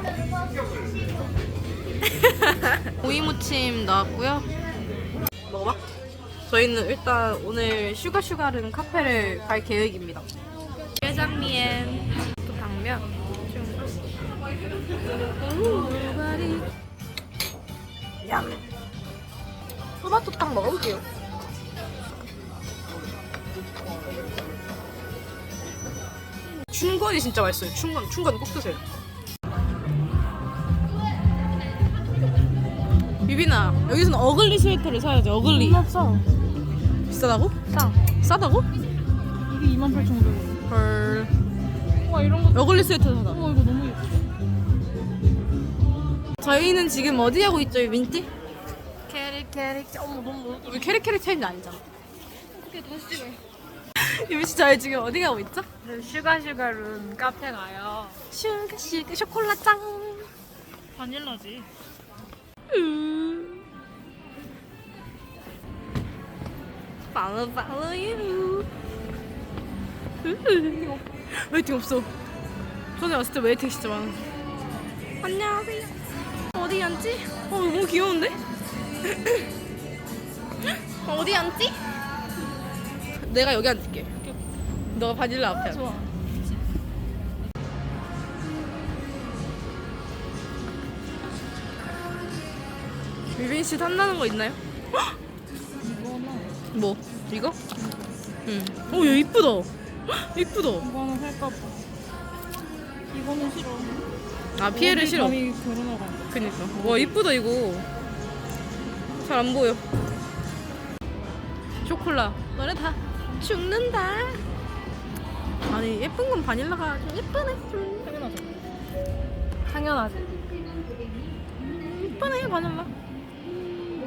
오이무침 나왔고요. 먹어봐. 저희는 일단 오늘 슈가슈가른 카페를 갈 계획입니다. 짜장면, 또 당면. 야. 토마토 탕 먹어볼게요. 춘건이 진짜 맛있어요. 춘건, 춘건 꼭 드세요. 유빈아, 여기서는 어글리 스웨터를 사야지. 어글리. 싸. 비싸다고? 싸. 싸다고? 이게 28,500원. 헐. 와 이런 거. 어글리 스웨터 사다. 어 이거 너무 예뻐. 저희는 지금 어디 하고 있죠, 유빈띠? 캐릭 캐릭. 어머 너무 우리 캐릭캐릭 체인지 아니잖아. 어떻게 다시 찍어? 유빈 씨, 저희 지금 어디 가고 있죠? 네, 슈가 슈가룬 카페 가요. 슈가 슈가 쇼콜라 짱. 바닐라지. 음. 팔로 유. 웨이팅 없어. 전에 왔을 때 웨이팅 진짜 많아. 안녕하세요. 어디 앉지? 어 너무 귀여운데? 어디 앉지? 내가 여기 앉을게. 너가 바닐라 앞에. 앉아. 유빈 씨 탐나는 거 있나요? 뭐? 이거? 응. 오, 얘 이쁘다. 헉, 이쁘다. 이거는 살까 봐. 이거는 싫어. 아, 피해를 싫어. 감히 결혼하고. 안 돼. 그니까. 와, 이쁘다, 이거. 잘 안 보여. 초콜라. 너네 다 죽는다. 아니, 예쁜 건 바닐라가 좀 예쁘네. 좀 당연하죠. 당연하지. 예쁘네, 바닐라.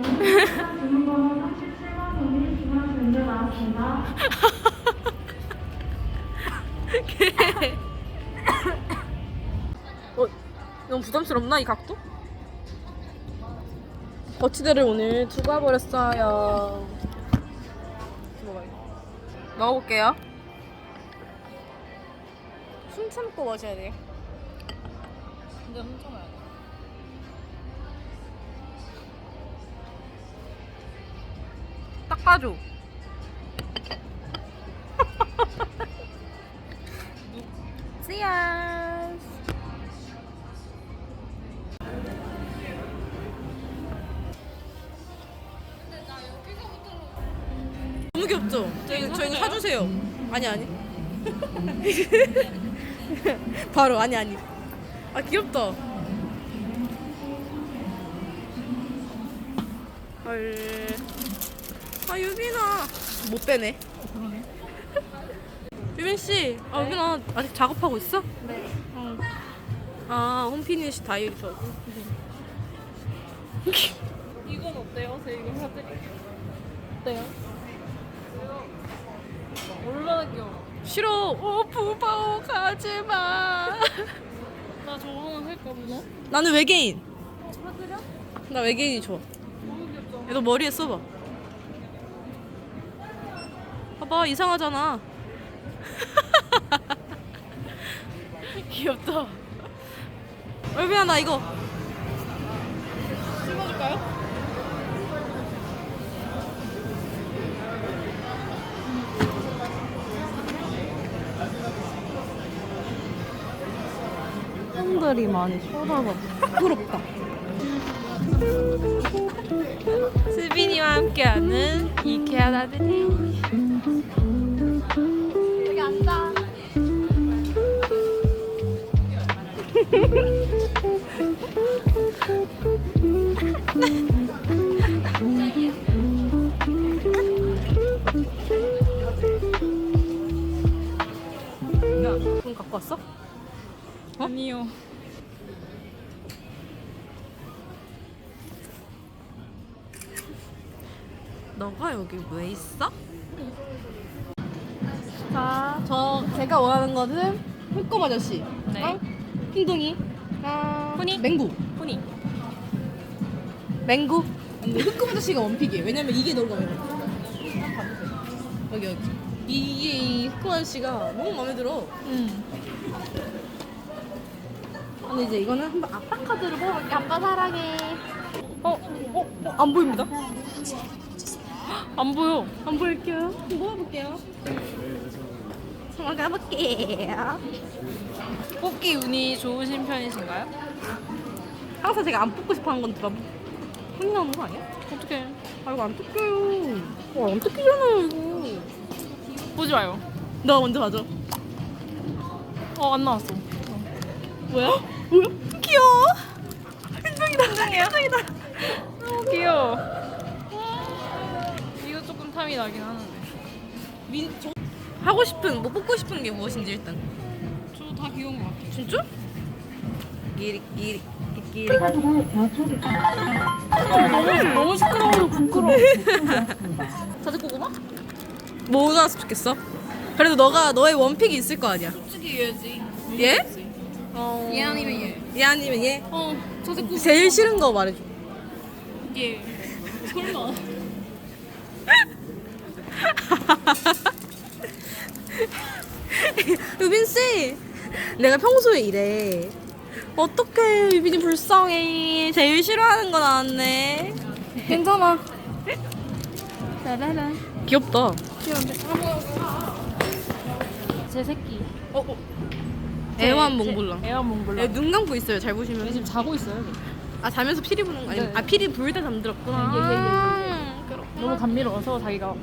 어, 너무 부담스럽나 이 각도? 거치대를 오늘 두고 와버렸어요. 먹어요. 먹어볼게요. 숨 참고 마셔야 돼. 근데 훔쳐놔야 돼. 닦아줘. 귀엽죠? 저희 저희는 사주세요. 아니 아니. 바로 아니 아니. 아 귀엽다. 헐. 아 유빈아 못 빼네. 유빈 씨, 아 유빈아 아직 작업하고 있어? 네. 어. 아 홈피니시 다이어리서. 이건 어때요? 제가 이거 사드릴게요. 어때요? 싫어. 오 부바오 가지 마. 나 저거 하나 살까 보다. 나는 외계인. 어, 사드려? 나 외계인이 좋아. 너무? 얘도 머리에 써봐. 봐봐 이상하잖아. 귀엽다. 얼비야 나 이거. 찍어줄까요? 팬들이 많이 쏟아져. 부럽다. 수빈이와 함께하는 이케아 나들이. 여기 앉아. 돈 갖고 왔어? 아니요. 너가 여기 왜 있어? 자, 저 제가 원하는 거는 흑곰 아저씨. 네. 어? 흰둥이. 아, 훈이? 맹구. 훈이. 맹구. 근데 흑곰 아저씨가 원픽이에요. 왜냐면 이게 너무 마음에 들어. 여기 여기. 이게 이 흑곰 아저씨가 너무 마음에 들어. 응. 근데 이제 이거는 한번 아빠 카드로 뽑아볼게. 아빠 사랑해. 어, 어, 어, 안 보입니다. 안 보여. 안 보일게요. 뽑아볼게요. 한번 가볼게요. 뽑기 운이 좋으신 편이신가요? 항상 제가 안 뽑고 싶어 하는 건 누가 흥이 나는 거 아니야? 어떻게? 아 이거 안 뜯겨요. 와, 안 뜯기잖아요 이거. 보지 마요. 너 먼저 봐줘. 어, 안 나왔어. 뭐야? 뭐야? 귀여워. 현정이다. 현정이다. 어, 귀여워. 탐이 나긴 하는데. 민, 저... 하고 싶은 뭐 뽑고 싶은 게 무엇인지 일단. 저 다 귀여운 것 같아요. 진짜? 끼리 끼리 끼리. 너무 시끄러워서 부끄러워. 자주 꼬고마? 뭐 나왔으면 좋겠어? 그래도 너가 너의 원픽이 있을 거 아니야. 솔직히 얘지. 얘? 어. 얘 아니면 얘. 얘 아니면 얘? 어, 자주 꼬고마. 제일 싫은 거 말해줘. 얘. 설마. 유빈 씨, 내가 평소에 이래. 어떡해, 유빈이 불쌍해. 제일 싫어하는 거 나왔네. 괜찮아. 짜라란. 귀엽다. 귀여운데. 제 새끼. 어, 어. 애완 몽블랑. 애완 몽블랑. 얘눈 감고 있어요. 잘 보시면. 얘 지금 자고 있어요. 얘. 아 자면서 피리 부는 거 아니야? 네. 아 피리 불때 잠들었구나. 예, 예, 예. 아, 그렇구나. 너무 감미로워서 자기가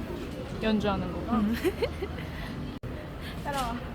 연주하는 거가. 따라와.